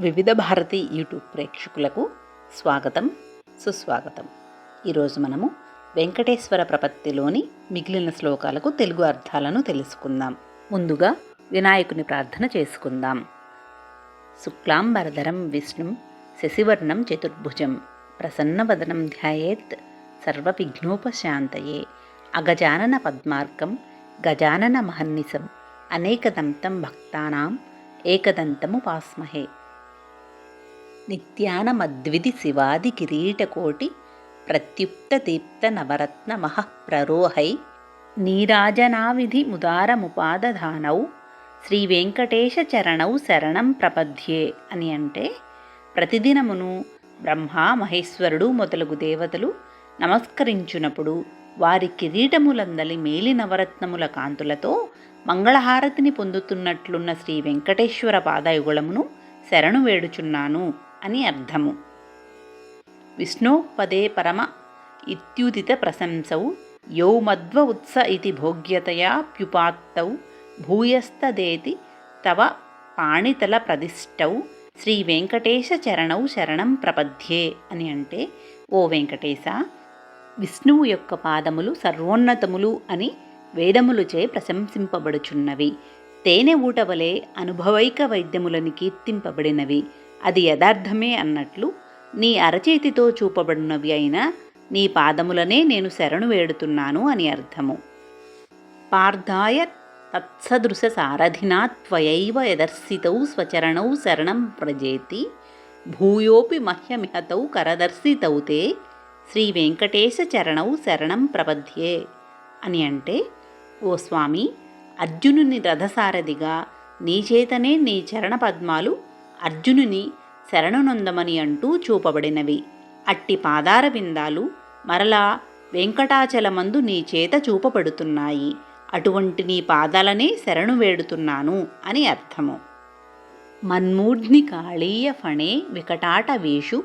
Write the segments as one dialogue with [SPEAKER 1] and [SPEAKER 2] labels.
[SPEAKER 1] వివిధ భారతి యూట్యూబ్ ప్రేక్షకులకు స్వాగతం సుస్వాగతం. ఈరోజు మనము వెంకటేశ్వర ప్రపత్తిలోని మిగిలిన శ్లోకాలకు తెలుగు అర్థాలను తెలుసుకుందాం. ముందుగా వినాయకుని ప్రార్థన చేసుకుందాం. శుక్లాంబరధరం విష్ణుం శశివర్ణం చతుర్భుజం ప్రసన్నవదనం ధ్యాయేత్ సర్వవిఘ్నోపశాంతయే అగజానన పద్మార్కం గజానన మహన్నిసం అనేకదంతం భక్తానాం ఏకదంతముపాస్మహే నిత్యానమద్విధి శివాది కిరీటకోటి ప్రత్యుక్త దీప్త నవరత్న మహప్రరోహై నీరాజనావిధి ముదారముపాదధానౌ శ్రీ వెంకటేశ చరణౌ శరణం ప్రపద్యే అని అంటే ప్రతిదినమును బ్రహ్మ మహేశ్వరుడు మొదలగు దేవతలు నమస్కరించునప్పుడు వారి కిరీటములందలి మేలి నవరత్నముల కాంతులతో మంగళహారతిని పొందుతున్నట్లున్న శ్రీ వెంకటేశ్వర పాదయుగుళమును శరణు వేడుచున్నాను. అని అర్థము. విష్ణో పదే పరమ ఇత్యుదిత ప్రశంసౌ యౌ మధ్వ ఉత్స ఇతి భోగ్యతయాప్యుపాత్తౌ భూయస్తదేతి తవ పాణితల ప్రదిష్టౌ శ్రీ వెంకటేశ చరణౌ శరణం ప్రపద్యే అని అంటే ఓ వెంకటేశ విష్ణువు యొక్క పాదములు సర్వోన్నతములు అని వేదములుచే ప్రశంసింపబడుచున్నవి. తేనె ఊటవలే అనుభవైక వైద్యములని కీర్తింపబడినవి. అది యథార్థమే అన్నట్లు నీ అరచేతితో చూపబడినవి అయిన నీ పాదములనే నేను శరణు వేడుతున్నాను అని అర్థము. పార్థాయ తత్సదృశ సారథినా త్వయైవ యదర్శితౌ స్వచరణౌ శరణం ప్రజేతి భూయోపి మహ్యమిహతౌ కరదర్శితౌ తే శ్రీ వెంకటేశ చరణౌ శరణం ప్రపద్యే అని అంటే ఓ స్వామి అర్జునుని రథసారథిగా నీ చేతనే నీ చరణ పద్మాలు అర్జునుని శరణునొందమని అంటూ చూపబడినవి. అట్టి పాదార విందాలు మరలా వెంకటాచలమందు నీ చేత చూపబడుతున్నాయి. అటువంటి నీ పాదాలనే శరణు వేడుతున్నాను అని అర్థము. మన్మూర్ధ్ని కాళీయ ఫణే వికటాటవేషు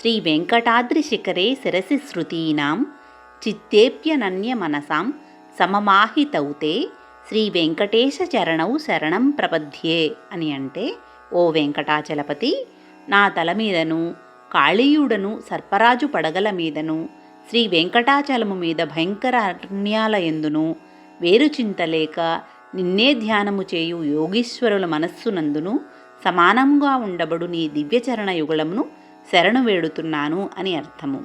[SPEAKER 1] శ్రీ వెంకటాద్రి శిఖరే శిరసి శృతీనాం చిత్తేప్యనన్య మనసాం సమమాహితౌతే శ్రీ వెంకటేశ చరణౌ శరణం ప్రపద్యే అని అంటే ఓ వెంకటాచలపతి నా తల మీదను కాళీయుడను సర్పరాజు పడగల మీదను శ్రీ వెంకటాచలము మీద భయంకర అరణ్యాల ఎందును వేరు చింతలేక నిన్నే ధ్యానము చేయు యోగీశ్వరుల మనస్సునందును సమానంగా ఉండబడు నీ దివ్యచరణ యుగళమును శరణు వేడుతున్నాను అని అర్థము.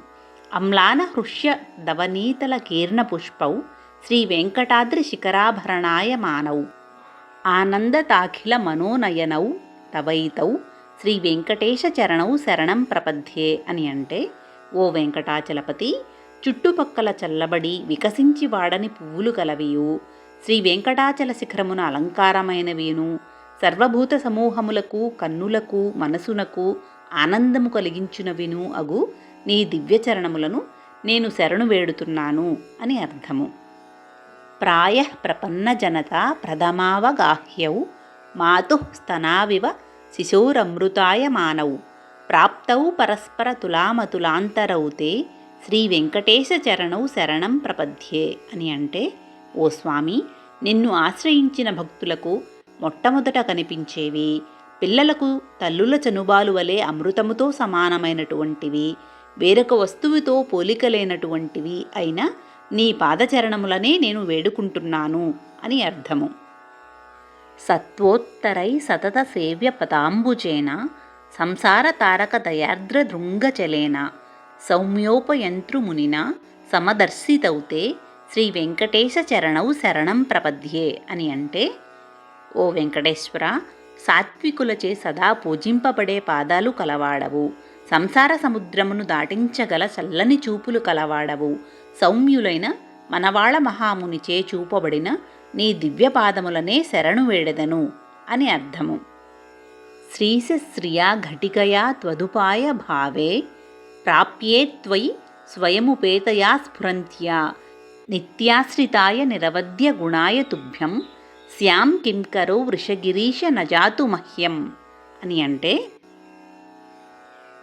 [SPEAKER 1] అమ్లాన హృష్య దవనీతల కీర్ణ పుష్పౌ శ్రీ వెంకటాద్రి శిఖరాభరణాయ మానౌ. ఆనందతాఖిల మనోనయనౌ. తవైతౌ శ్రీ వెంకటేశ చరణౌ శరణం ప్రపద్యే అని అంటే ఓ వెంకటాచలపతి చుట్టుపక్కల చల్లబడి వికసించి వాడని పువ్వులు కలవియు. శ్రీ వెంకటాచల శిఖరమున అలంకారమైనవేను సర్వభూత సమూహములకు కన్నులకు మనసునకు ఆనందము కలిగించునవిను అగు నీ దివ్యచరణములను నేను శరణు వేడుతున్నాను అని అర్థము. ప్రాయ ప్రపన్న జనత ప్రథమావగాహ్యౌ మాతు స్తనావివ శిశోరమృతాయ మానవు. ప్రాప్తౌ పరస్పర తులామతులాంతరౌ తే శ్రీ వెంకటేశ చరణౌ శరణం ప్రపద్యే అని అంటే ఓ స్వామి నిన్ను ఆశ్రయించిన భక్తులకు మొట్టమొదట కనిపించేవి పిల్లలకు తల్లుల చనుబాలు వలె అమృతముతో సమానమైనటువంటివి వేరొక వస్తువుతో పోలికలేనటువంటివి అయిన నీ పాదచరణములనే నేను వేడుకుంటున్నాను అని అర్థము. సత్వోత్తరై సతత సేవ్య పదాంబుజేన సంసార తారక దయార్ద్ర దృంగచలేన సౌమ్యోపయంత్రుమునిన సమదర్శితౌతే శ్రీ వెంకటేశ చరణౌ శరణం ప్రపద్యే అని అంటే ఓ వెంకటేశ్వర సాత్వికులచే సదా పూజింపబడే పాదాలు కలవాడవు. సంసార సముద్రమును దాటించగల చల్లని చూపులు కలవాడవు. సౌమ్యులైన మనవాళ మహామునిచే చూపబడిన నీ దివ్యపాదములనే శరణు వేడెదను అని అర్థము. శ్రీశశ్రియా ఘటికయా త్వదుపాయ భావే ప్రాప్యే త్వయి స్వయముపేతయా స్ఫురంత్యా నిత్యాశ్రితాయ నిరవధ్య గుణాయ తుభ్యం శ్యాం కింకరో వృషగిరీశ నజాతు మహ్యం అని అంటే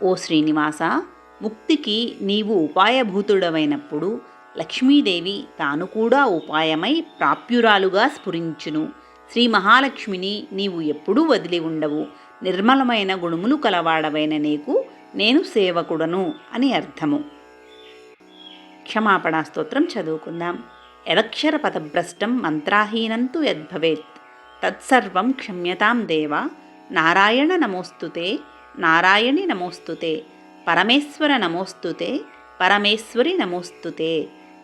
[SPEAKER 1] ఓ శ్రీనివాస ముక్తికి నీవు ఉపాయభూతుడవైనప్పుడు లక్ష్మీదేవి తాను కూడా ఉపాయమై ప్రాప్యురాలుగా స్ఫురించును. శ్రీ మహాలక్ష్మిని నీవు ఎప్పుడూ వదిలి ఉండవు. నిర్మలమైన గుణములు కలవాడవైన నీకు నేను సేవకుడను అని అర్థము. క్షమాపణా స్తోత్రం చదువుకుందాం. యదక్షర పదభ్రష్టం మంత్రాహీనంతు యద్భవేత్. తత్సర్వం క్షమ్యతాం దేవ. నారాయణ నమోస్తుతే నారాయణి నమోస్తుతే పరమేశ్వర నమోస్తుతే పరమేశ్వరి నమోస్తుతే.